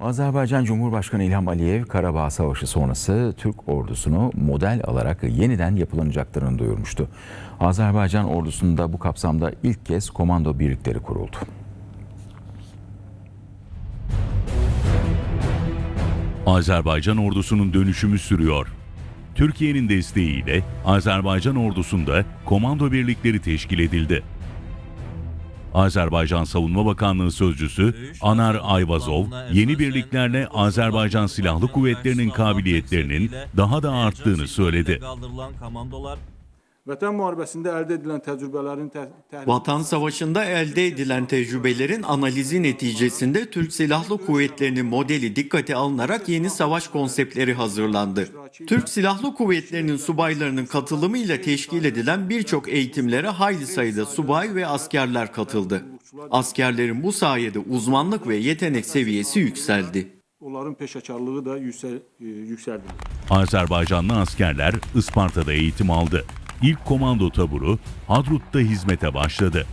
Azerbaycan Cumhurbaşkanı İlham Aliyev, Karabağ Savaşı sonrası Türk ordusunu model alarak yeniden yapılanacaklarını duyurmuştu. Azerbaycan ordusunda bu kapsamda ilk kez komando birlikleri kuruldu. Azerbaycan ordusunun dönüşümü sürüyor. Türkiye'nin desteğiyle Azerbaycan ordusunda komando birlikleri teşkil edildi. Azerbaycan Savunma Bakanlığı sözcüsü Anar Ayvazov, yeni birliklerle Azerbaycan Silahlı Kuvvetleri'nin kabiliyetlerinin daha da arttığını söyledi. Vətən müharibəsində əldə edilən təcrübələrin təhlil Vatan Savaşı'nda elde edilen tecrübelerin analizi neticesinde Türk Silahlı Kuvvetleri'nin modeli dikkate alınarak yeni savaş konseptleri hazırlandı. Türk Silahlı Kuvvetleri'nin subaylarının katılımıyla teşkil edilen birçok eğitimlere hayli sayıda subay ve askerler katıldı. Askerlerin bu sayede uzmanlık ve yetenek seviyesi yükseldi. onların peşəkarlığı da yüksəl, e, yüksəldi. Azerbaycanlı askerler Isparta'da eğitim aldı. İlk komando taburu Hadrut'ta hizmete başladı.